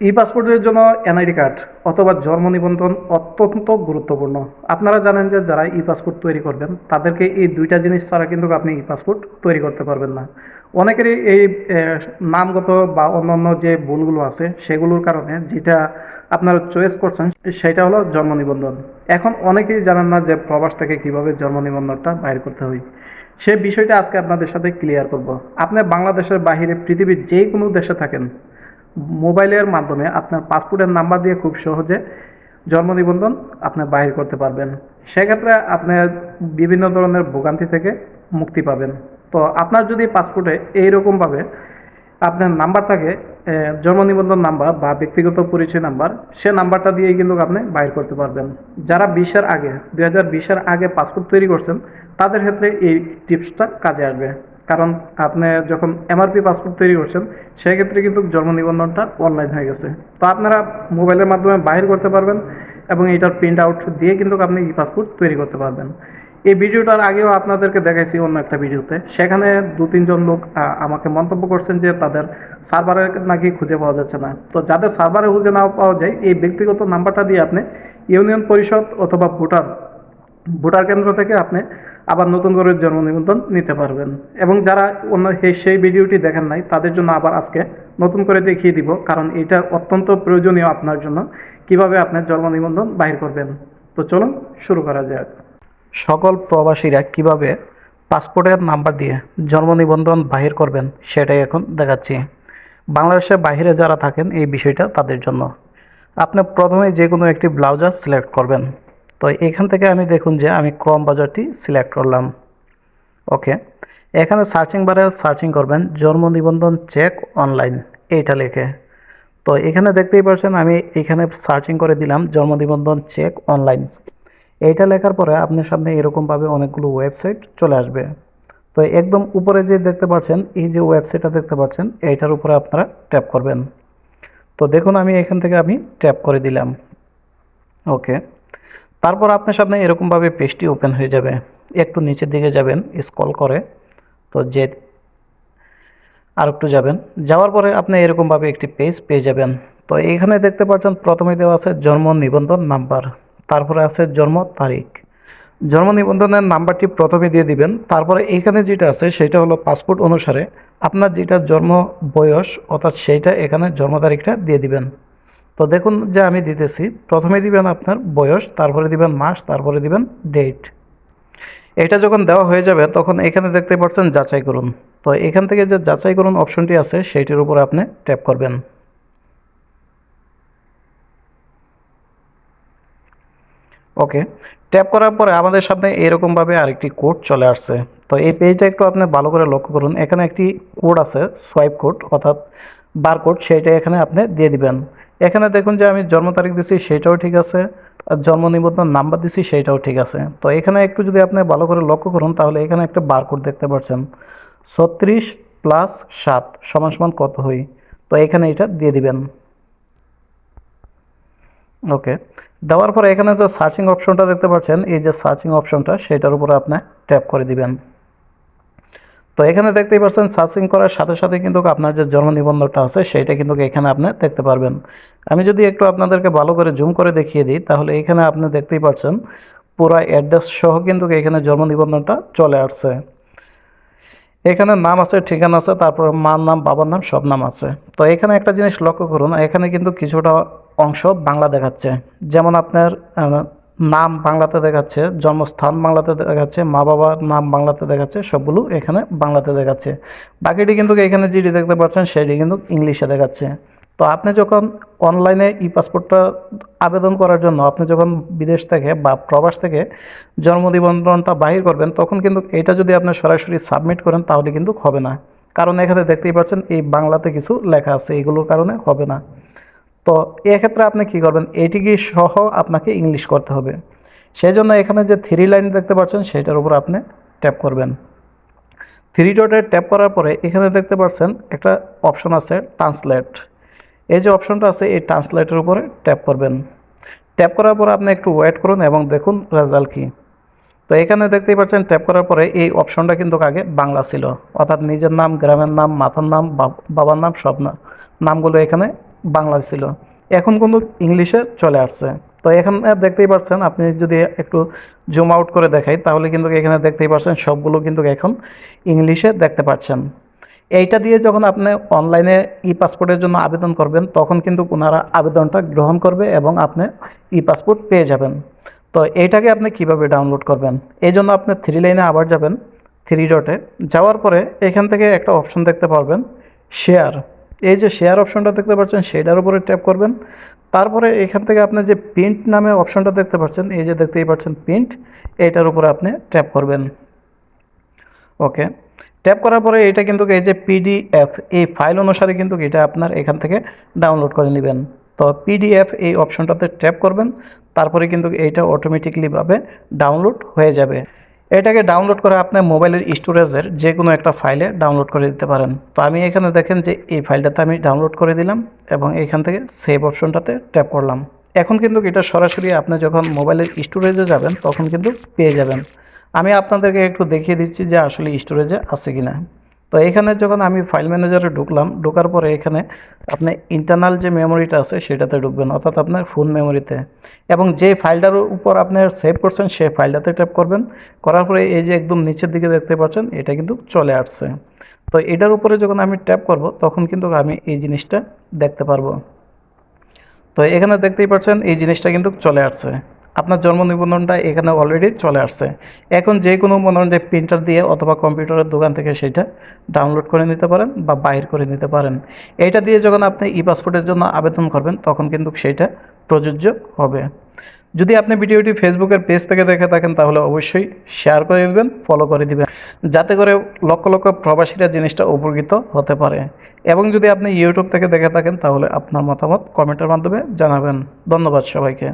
ই পাসপোর্টের জন্য NID card অথবা জন্ম নিবন্ধন অত্যন্ত গুরুত্বপূর্ণ। আপনারা জানেন যে যারা ই পাসপোর্ট তৈরি করবেন, তাদেরকে এই দুইটা জিনিস ছাড়া কিন্তু আপনি ই পাসপোর্ট তৈরি করতে পারবেন না। অনেকেরই এই নামগত বা অন্যান্য যে ভুলগুলো আছে, সেগুলোর কারণে যেটা আপনারা চয়েস করছেন, সেটা হলো জন্ম নিবন্ধন। এখন অনেকেই জানেন না যে প্রবাস থেকে কীভাবে জন্ম নিবন্ধনটা বাইর করতে হয়। সে বিষয়টা আজকে আপনাদের সাথে ক্লিয়ার করব। আপনি বাংলাদেশের বাইরে পৃথিবীর যে কোনো দেশে থাকেন মোবাইলের মাধ্যমে আপনার পাসপোর্টের নাম্বার দিয়ে খুব সহজে জন্ম নিবন্ধন আপনি বাহির করতে পারবেন। সেক্ষেত্রে আপনি বিভিন্ন ধরনের ভোগান্তি থেকে মুক্তি পাবেন। তো আপনার যদি পাসপোর্টে এইরকমভাবে আপনার নাম্বার থাকে জন্ম নিবন্ধন নাম্বার বা ব্যক্তিগত পরিচয় নাম্বার, সে নাম্বারটা দিয়েই কিন্তু আপনি বাইর করতে পারবেন। যারা বিশের আগে, দুই হাজার বিশের আগে পাসপোর্ট তৈরি করছেন, তাদের ক্ষেত্রে এই টিপসটা কাজে আসবে। কারণ আপনি যখন এমআরপি পাসপোর্ট তৈরি করছেন, সেক্ষেত্রে কিন্তু জন্ম নিবন্ধনটা অনলাইন হয়ে গেছে। তো আপনারা মোবাইলের মাধ্যমে বাহির করতে পারবেন এবং এটার প্রিন্ট আউট দিয়ে কিন্তু আপনি ই পাসপোর্ট তৈরি করতে পারবেন। এই ভিডিওটার আগেও আপনাদেরকে দেখাইছি অন্য একটা ভিডিওতে। সেখানে দু তিনজন লোক আমাকে মন্তব্য করছেন যে তাদের সার্ভারে নাকি খুঁজে পাওয়া যাচ্ছে না। তো যাদের সার্ভারে খুঁজে না পাওয়া যায়, এই ব্যক্তিগত নাম্বারটা দিয়ে আপনি ইউনিয়ন পরিষদ অথবা ভোটার ভোটার কেন্দ্র থেকে আপনি আবার নতুন করে জন্ম নিবন্ধন নিতে পারবেন। এবং যারা অন্য সেই- ভিডিওটি দেখেন নাই, তাদের জন্য আবার আজকে নতুন করে দেখিয়ে দিব, কারণ এটা অত্যন্ত প্রয়োজনীয় আপনার জন্য, কীভাবে আপনার জন্ম নিবন্ধন বাহির করবেন। তো চলুন শুরু করা যাক। সকল প্রবাসীরা কীভাবে পাসপোর্টের নাম্বার দিয়ে জন্ম নিবন্ধন বাহির করবেন, সেটাই এখন দেখাচ্ছি। বাংলাদেশের বাইরে যারা থাকেন, এই বিষয়টা তাদের জন্য। আপনি প্রথমে যে কোনো একটি ব্লাউজার সিলেক্ট করবেন। তো এখান থেকে আমি দেখুন যে আমি ক্রম বাজারটি সিলেক্ট করলাম। ওকে এখানে সার্চিং বারে সার্চিং করবেন, জন্ম নিবন্ধন চেক অনলাইন এইটা লিখে। তো এখানে দেখতেই পাচ্ছেন আমি এখানে সার্চিং করে দিলাম, জন্ম নিবন্ধন চেক অনলাইন এইটা লেখার পরে আপনার সামনে এরকমভাবে অনেকগুলো ওয়েবসাইট চলে আসবে। তো একদম উপরে যে দেখতে পাচ্ছেন, এই যে ওয়েবসাইটটা দেখতে পাচ্ছেন, এইটার উপরে আপনারা ট্যাপ করবেন। তো দেখুন আমি এখান থেকে আমি ট্যাপ করে দিলাম। ওকে তারপর আপনার সামনে এরকমভাবে পেজটি ওপেন হয়ে যাবে। একটু নিচের দিকে যাবেন, স্ক্রল করে, তো যে আর একটু যাবেন। যাওয়ার পরে আপনি এরকমভাবে একটি পেজ পেয়ে যাবেন। তো এখানে দেখতে পাচ্ছেন প্রথমে দেওয়া আছে জন্ম নিবন্ধন নাম্বার, তারপরে আছে জন্ম তারিখ। জন্ম নিবন্ধনের নাম্বারটি প্রথমে দিয়ে দিবেন। তারপরে এখানে যেটা আছে, সেটা হলো পাসপোর্ট অনুসারে আপনার যেটা জন্ম বয়স, অর্থাৎ সেইটা এখানে জন্ম তারিখটা দিয়ে দিবেন। তো দেখুন যে আমি দিতেছি। প্রথমে দিবেন আপনার বয়স, তারপরে দিবেন মাস, তারপরে দিবেন ডেট এটা যখন দেওয়া হয়ে যাবে, তখন এখানে দেখতে পাচ্ছেন যাচাই করুন। তো এখান থেকে যে যাচাই করুন অপশনটি আছে, সেইটির উপরে আপনি ট্যাপ করবেন। ওকে, ট্যাপ করার পরে আমাদের সামনে এরকমভাবে আরেকটি কোড চলে আসছে। তো এই পেজটা একটু আপনি ভালো করে লক্ষ্য করুন। এখানে একটি কোড আছে, সোয়াইপ কোড, অর্থাৎ বারকোড সেইটা এখানে আপনি দিয়ে দিবেন। এখানে দেখুন যে আমি জন্ম তারিখ দিছি সেটাও ঠিক আছে। আর জন্ম নিবন্ধন নাম্বার দিছি, সেইটাও ঠিক আছে। তো এখানে একটু যদি আপনি ভালো করে লক্ষ্য করুন, তাহলে এখানে একটা বারকোড দেখতে পাচ্ছেন। ছত্রিশ প্লাস সাত সমান সমান কত হই? তো এখানে এটা দিয়ে দিবেন। ওকে। দেওয়ার পরে এখানে যে সার্চিং অপশনটা দেখতে পাচ্ছেন, এই যে সার্চিং অপশনটা সেটার উপরে আপনি ট্যাপ করে দিবেন। তো এখানে দেখতেই পাচ্ছেন সার্চিং করার সাথে সাথে কিন্তু আপনার যে জন্ম নিবন্ধনটা আছে, সেইটা কিন্তু এখানে আপনি দেখতে পারবেন। আমি যদি একটু আপনাদেরকে ভালো করে জুম করে দেখিয়ে দিই, তাহলে এখানে আপনি দেখতেই পাচ্ছেন, পুরো অ্যাড্রেস সহ কিন্তু এখানে জন্ম নিবন্ধনটা চলে আসছে। এখানে নাম আছে, ঠিকানা আছে, তারপর মার নাম, বাবার নাম, সব নাম আছে। তো এখানে একটা জিনিস লক্ষ্য করুন, এখানে কিন্তু কিছুটা অংশ বাংলা দেখাচ্ছে। যেমন আপনার নাম বাংলাতে দেখাচ্ছে, জন্মস্থান বাংলাতে দেখাচ্ছে, মা বাবার নাম বাংলাতে দেখাচ্ছে, সবগুলো এখানে বাংলাতে দেখাচ্ছে। বাকিটি কিন্তু এখানে যেটি দেখতে পাচ্ছেন, সেটি কিন্তু ইংলিশে দেখাচ্ছে। তো আপনি যখন অনলাইনে ই পাসপোর্টটা আবেদন করার জন্য, আপনি যখন বিদেশ থেকে বা প্রবাস থেকে জন্ম নিবন্ধনটা বাহির করবেন, তখন কিন্তু এটা যদি আপনি সরাসরি সাবমিট করেন, তাহলে কিন্তু হবে না। কারণ এখানে দেখতেই পাচ্ছেন, এই বাংলাতে কিছু লেখা আছে, এগুলোর কারণে হবে না। তো এক্ষেত্রে আপনি কি করবেন? এইটিকে সহ আপনাকে ইংলিশ করতে হবে। সেই জন্য এখানে যে থ্রি লাইন দেখতে পাচ্ছেন, সেটার উপর আপনি ট্যাপ করবেন। থ্রি ডটে ট্যাপ করার পরে এখানে দেখতে পাচ্ছেন, একটা অপশন আছে ট্রান্সলেট এই যে অপশনটা আছে, এই ট্রান্সলেটের উপরে ট্যাপ করবেন। ট্যাপ করার পর আপনি একটু ওয়েট করুন এবং দেখুন রেজাল্ট কী। তো এখানে দেখতেই পাচ্ছেন ট্যাপ করার পরে এই অপশনটা কিন্তু আগে বাংলা ছিল। অর্থাৎ নিজের নাম, গ্রামের নাম, মাথার নাম বাবার নাম, সব নামগুলো এখানে বাংলা ছিল। এখন কিন্তু ইংলিশে চলে আসছে। তো এখানে দেখতেই পাচ্ছেন আপনি যদি একটু জুম আউট করে দেখাই, তাহলে কিন্তু এখানে দেখতেই পাচ্ছেন সবগুলো কিন্তু এখন ইংলিশে দেখতে পাচ্ছেন। এইটা দিয়ে যখন আপনি অনলাইনে ই পাসপোর্টের জন্য আবেদন করবেন, তখন কিন্তু ওনারা আবেদনটা গ্রহণ করবে এবং আপনি ই পাসপোর্ট পেয়ে যাবেন। তো এইটাকে আপনি কীভাবে ডাউনলোড করবেন? এই জন্য আপনি থ্রি লাইনে আবার যাবেন থ্রি ডটে যাওয়ার পরে এখান থেকে একটা অপশন দেখতে পারবেন শেয়ার এই যে শেয়ার অপশনটা দেখতে পাচ্ছেন সেটার উপরে ট্যাপ করবেন। তারপরে এখান থেকে আপনি যে প্রিন্ট নামে অপশনটা দেখতে পাচ্ছেন, এই যে দেখতেই পাচ্ছেন প্রিন্ট এইটার উপরে আপনি ট্যাপ করবেন। ওকে ট্যাপ করার পরে এটা কিন্তু এই যে পিডিএফ এই ফাইল অনুসারে কিন্তু এটা আপনার এখান থেকে ডাউনলোড করে নেবেন। তো পিডিএফ এই অপশনটাতে ট্যাপ করবেন, তারপরে কিন্তু এইটা অটোমেটিকলিভাবে ডাউনলোড হয়ে যাবে। এটাকে ডাউনলোড করে আপনার মোবাইলের স্টোরেজের যে কোনো একটা ফাইলে ডাউনলোড করে দিতে পারেন। তো আমি এখানে দেখেন যে এই ফাইলটাতে আমি ডাউনলোড করে দিলাম এবং এখান থেকে সেভ অপশনটাতে ট্যাপ করলাম। এখন কিন্তু এটা সরাসরি আপনি যখন মোবাইলের স্টোরেজে যাবেন, তখন কিন্তু পেয়ে যাবেন। আমি আপনাদেরকে একটু দেখিয়ে দিচ্ছি যে আসলে স্টোরেজে আছে কিনা। তো এখানে যখন আমি ফাইল ম্যানেজারে ঢুকলাম, ঢোকার পরে এখানে আপনি ইন্টারনাল যে মেমোরিটা আছে, সেটাতে ঢুকবেন, অর্থাৎ আপনার ফোন মেমোরিতে এবং যে ফাইলটার উপর আপনার সেভ করছেন সেই ফাইলটাতে ট্যাপ করবেন। করার পরে এই যে একদম নিচের দিকে দেখতে পাচ্ছেন, এটা কিন্তু চলে আসছে। তো এটার উপরে যখন আমি ট্যাপ করব, তখন কিন্তু আমি এই জিনিসটা দেখতে পারব। তো এখানে দেখতেই পাচ্ছেন, এই জিনিসটা কিন্তু চলে আসছে। আপনার জন্ম নিবন্ধনটা এখানে অলরেডি চলে আসছে। এখন যে কোনো যে প্রিন্টার দিয়ে অথবা কম্পিউটারের দোকান থেকে সেটা ডাউনলোড করে নিতে পারেন বা বাইর করে নিতে পারেন। এইটা দিয়ে যখন আপনি ই পাসপোর্টের জন্য আবেদন করবেন, তখন কিন্তু সেইটা প্রযোজ্য হবে। যদি আপনি ভিডিওটি ফেসবুকের পেজ থেকে দেখে থাকেন, তাহলে অবশ্যই শেয়ার করে দেবেন ফলো করে দিবেন। যাতে করে লক্ষ লক্ষ প্রবাসীরা জিনিসটা উপকৃত হতে পারে। এবং যদি আপনি ইউটিউব থেকে দেখে থাকেন, তাহলে আপনার মতামত কমেন্টের মাধ্যমে জানাবেন। ধন্যবাদ সবাইকে।